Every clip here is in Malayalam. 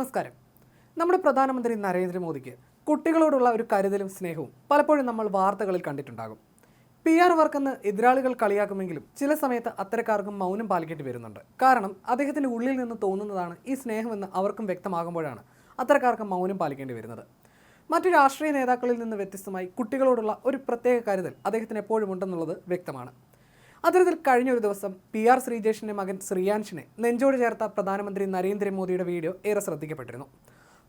നമസ്കാരം. നമ്മുടെ പ്രധാനമന്ത്രി നരേന്ദ്രമോദിക്ക് കുട്ടികളോടുള്ള ഒരു കരുതലും സ്നേഹവും പലപ്പോഴും നമ്മൾ വാർത്തകളിൽ കണ്ടിട്ടുണ്ടാകും. പി ആർ വർക്കെന്ന് എതിരാളികൾ കളിയാക്കുമെങ്കിലും ചില സമയത്ത് അത്തരക്കാർക്കും മൗനം പാലിക്കേണ്ടി വരുന്നുണ്ട്. കാരണം അദ്ദേഹത്തിന്റെ ഉള്ളിൽ നിന്ന് തോന്നുന്നതാണ് ഈ സ്നേഹമെന്ന് അവർക്കും വ്യക്തമാകുമ്പോഴാണ് അത്തരക്കാർക്ക് മൗനം പാലിക്കേണ്ടി വരുന്നത്. മറ്റു രാഷ്ട്രീയ നേതാക്കളിൽ നിന്ന് വ്യത്യസ്തമായി കുട്ടികളോടുള്ള ഒരു പ്രത്യേക കരുതൽ അദ്ദേഹത്തിന് എപ്പോഴും ഉണ്ടെന്നുള്ളത് വ്യക്തമാണ്. അത്തരത്തിൽ കഴിഞ്ഞ ഒരു ദിവസം പി ആർ ശ്രീജേഷിന്റെ മകൻ ശ്രീയാൻഷിനെ നെഞ്ചോട് ചേർത്ത പ്രധാനമന്ത്രി നരേന്ദ്രമോദിയുടെ വീഡിയോ ഏറെ ശ്രദ്ധിക്കപ്പെട്ടിരുന്നു.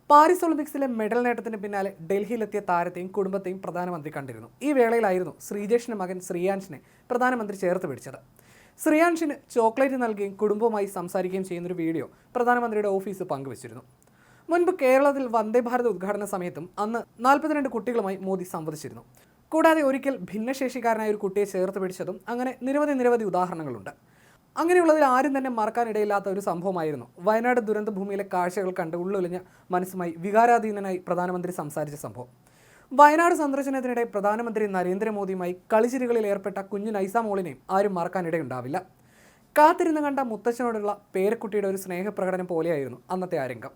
പാരീസ് ഒളിമ്പിക്സിലെ മെഡൽ നേട്ടത്തിന് പിന്നാലെ ഡൽഹിയിലെത്തിയ താരത്തെയും കുടുംബത്തെയും പ്രധാനമന്ത്രി കണ്ടിരുന്നു. ഈ വേളയിലായിരുന്നു ശ്രീജേഷിന്റെ മകൻ ശ്രീയാൻഷിനെ പ്രധാനമന്ത്രി ചേർത്ത് പിടിച്ചത്. ശ്രീയാൻഷിന് ചോക്ലേറ്റ് നൽകുകയും കുടുംബവുമായി സംസാരിക്കുകയും ചെയ്യുന്നൊരു വീഡിയോ പ്രധാനമന്ത്രിയുടെ ഓഫീസ് പങ്കുവച്ചിരുന്നു. മുൻപ് കേരളത്തിൽ വന്ദേ ഭാരത് ഉദ്ഘാടന സമയത്തും അന്ന് നാൽപ്പത്തിരണ്ട് കുട്ടികളുമായി മോദി സംവദിച്ചിരുന്നു. കൂടാതെ ഒരിക്കൽ ഭിന്നശേഷിക്കാരനായ ഒരു കുട്ടിയെ ചേർത്ത് പിടിച്ചതും അങ്ങനെ നിരവധി നിരവധി ഉദാഹരണങ്ങളുണ്ട്. അങ്ങനെയുള്ളതിൽ ആരും തന്നെ മറക്കാനിടയില്ലാത്ത ഒരു സംഭവമായിരുന്നു. വയനാട് ദുരന്ത ഭൂമിയിലെ കാഴ്ചകൾ കണ്ട് ഉള്ളൊലിഞ്ഞ മനസ്സുമായി വികാരാധീനനായി പ്രധാനമന്ത്രി സംസാരിച്ച സംഭവം. വയനാട് സന്ദർശനത്തിനിടെ പ്രധാനമന്ത്രി നരേന്ദ്രമോദിയുമായി കളിച്ചിരികളിൽ ഏർപ്പെട്ട കുഞ്ഞു നൈസ മോളിനെയും ആരും മറക്കാനിടയുണ്ടാവില്ല കാത്തിരുന്ന് കണ്ട മുത്തച്ഛനോടുള്ള പേരക്കുട്ടിയുടെ ഒരു സ്നേഹപ്രകടനം പോലെയായിരുന്നു അന്നത്തെ ആ രംഗം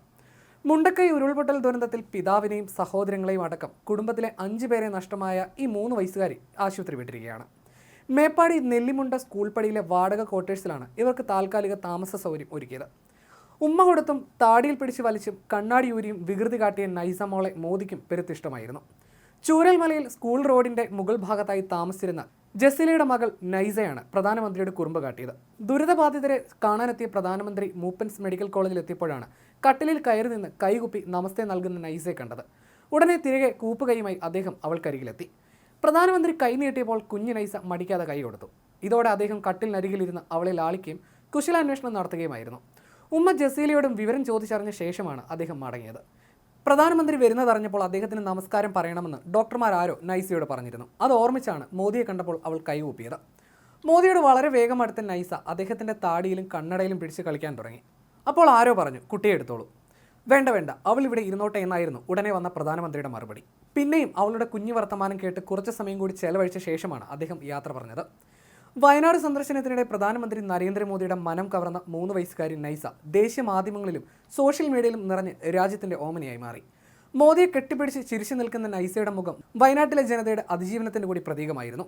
മുണ്ടക്കൈ ഉരുൾപൊട്ടൽ ദുരന്തത്തിൽ പിതാവിനെയും സഹോദരങ്ങളെയും അടക്കം കുടുംബത്തിലെ അഞ്ചു പേരെ നഷ്ടമായ ഈ മൂന്ന് വയസ്സുകാരി ആശുപത്രി വിട്ടിരിക്കുകയാണ് മേപ്പാടി നെല്ലിമുണ്ട സ്കൂൾ പടിയിലെ വാടക ക്വാർട്ടേഴ്സിലാണ് ഇവർക്ക് താൽക്കാലിക താമസ സൗകര്യം ഒരുക്കിയത്. ഉമ്മ കൊടുത്തും താടിയിൽ പിടിച്ച് വലിച്ചും കണ്ണാടി ഊരിയും വികൃതി കാട്ടിയ നൈസമോളെ മോദിക്കും പെരുത്തിഷ്ടമായിരുന്നു. ചൂരൽമലയിൽ സ്കൂൾ റോഡിന്റെ മുകൾ ഭാഗത്തായി താമസിച്ചിരുന്ന ജസീലയുടെ മകൾ നൈസയാണ് പ്രധാനമന്ത്രിയുടെ കുറുമ്പ് കാട്ടിയത്. ദുരിതബാധിതരെ കാണാനെത്തിയ പ്രധാനമന്ത്രി മൂപ്പൻസ് മെഡിക്കൽ കോളേജിൽ എത്തിയപ്പോഴാണ് കട്ടിലിൽ കയറി നിന്ന് കൈകുപ്പി നമസ്തേ നൽകുന്ന നൈസെ കണ്ടത്. ഉടനെ തിരികെ കൂപ്പുകൈയുമായി അദ്ദേഹം അവൾക്കരികിലെത്തി പ്രധാനമന്ത്രി കൈ നീട്ടിയപ്പോൾ കുഞ്ഞു നൈസ മടിക്കാതെ കൈ കൊടുത്തു. ഇതോടെ അദ്ദേഹം കട്ടിലിനരികിലിരുന്ന് അവളെ ലാളിക്കുകയും കുശലാന്വേഷണം നടത്തുകയുമായിരുന്നു. ഉമ്മ ജസീലയോടും വിവരം ചോദിച്ചറിഞ്ഞ ശേഷമാണ് അദ്ദേഹം മടങ്ങിയത്. പ്രധാനമന്ത്രി വരുന്നതറിഞ്ഞപ്പോൾ അദ്ദേഹത്തിന് നമസ്കാരം പറയണമെന്ന് ഡോക്ടർമാർ ആരോ നൈസയോട് പറഞ്ഞിരുന്നു. അത് ഓർമ്മിച്ചാണ് മോദിയെ കണ്ടപ്പോൾ അവൾ കൈകൂപ്പിയത് മോദിയോട് വളരെ വേഗം അടുത്ത നൈസ അദ്ദേഹത്തിന്റെ താടിയിലും കണ്ണടയിലും പിടിച്ച് കളിക്കാൻ തുടങ്ങി. അപ്പോൾ ആരോ പറഞ്ഞു കുട്ടിയെ എടുത്തോളൂ. വേണ്ട വേണ്ട അവൾ ഇവിടെ ഇരുന്നോട്ടെ എന്നായിരുന്നു ഉടനെ വന്ന പ്രധാനമന്ത്രിയുടെ മറുപടി. പിന്നെയും അവളുടെ കുഞ്ഞു വർത്തമാനം കേട്ട് കുറച്ച് സമയം കൂടി ചെലവഴിച്ച ശേഷമാണ് അദ്ദേഹം യാത്ര പറഞ്ഞത്. വയനാട് സന്ദർശനത്തിനിടെ പ്രധാനമന്ത്രി നരേന്ദ്രമോദിയുടെ മനം കവർന്ന മൂന്ന് വയസ്സുകാരി നൈസ ദേശീയ മാധ്യമങ്ങളിലും സോഷ്യൽ മീഡിയയിലും നിറഞ്ഞ് രാജ്യത്തിന്റെ ഓമനയായി മാറി. മോദിയെ കെട്ടിപ്പിടിച്ച് ചിരിച്ചു നിൽക്കുന്ന നൈസയുടെ മുഖം വയനാട്ടിലെ ജനതയുടെ അതിജീവനത്തിന്റെ കൂടി പ്രതീകമായിരുന്നു.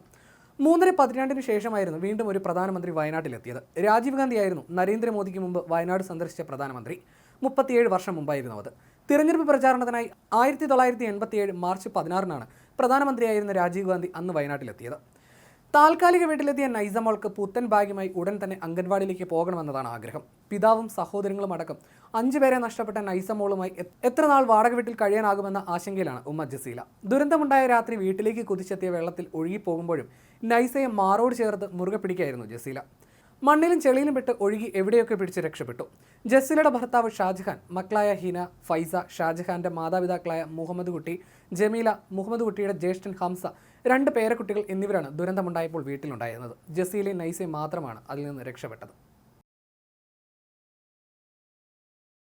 മൂന്നര പതിനാണ്ടിന് ശേഷമായിരുന്നു വീണ്ടും ഒരു പ്രധാനമന്ത്രി വയനാട്ടിലെത്തിയത്. രാജീവ് ഗാന്ധിയായിരുന്നു നരേന്ദ്രമോദിക്ക് മുമ്പ് വയനാട് സന്ദർശിച്ച പ്രധാനമന്ത്രി. മുപ്പത്തിയേഴ് വർഷം മുമ്പായിരുന്നു അത്. തിരഞ്ഞെടുപ്പ് പ്രചാരണത്തിനായി ആയിരത്തി തൊള്ളായിരത്തി എൺപത്തിയേഴ് മാർച്ച് പതിനാറിനാണ് പ്രധാനമന്ത്രിയായിരുന്ന രാജീവ് ഗാന്ധി അന്ന് വയനാട്ടിലെത്തിയത്. താൽക്കാലിക വീട്ടിലെത്തിയ നൈസമോൾക്ക് പുത്തൻ ഭാഗ്യമായി ഉടൻ തന്നെ അംഗൻവാടിയിലേക്ക് പോകണമെന്നതാണ് ആഗ്രഹം. പിതാവും സഹോദരങ്ങളും അടക്കം അഞ്ചു പേരെ നഷ്ടപ്പെട്ട നൈസമോളുമായി എത്ര നാൾ വാടക വീട്ടിൽ കഴിയാനാകുമെന്ന ആശങ്കയിലാണ് ഉമ്മ ജസീല. ദുരന്തമുണ്ടായ രാത്രി വീട്ടിലേക്ക് കുതിച്ചെത്തിയ വെള്ളത്തിൽ ഒഴുകിപ്പോകുമ്പോഴും നൈസയെ മാറോട് ചേർത്ത് മുറുകെ പിടിക്കായിരുന്നു ജസീല. മണ്ണിലും ചെളിയിലും വിട്ട് ഒഴുകി എവിടെയൊക്കെ പിടിച്ച് രക്ഷപ്പെട്ടു. ജസീലയുടെ ഭർത്താവ് ഷാജഹാൻ മക്കളായ ഹിന ഫൈസ ഷാജഹാന്റെ മാതാപിതാക്കളായ മുഹമ്മദ് കുട്ടി ജമീല മുഹമ്മദ് കുട്ടിയുടെ ജ്യേഷ്ഠൻ ഹംസ രണ്ട് പേരക്കുട്ടികൾ എന്നിവരാണ് ദുരന്തമുണ്ടായപ്പോൾ വീട്ടിലുണ്ടായിരുന്നത്. ജസീലെ നൈസെ മാത്രമാണ് അതിൽ നിന്ന് രക്ഷപ്പെട്ടത്.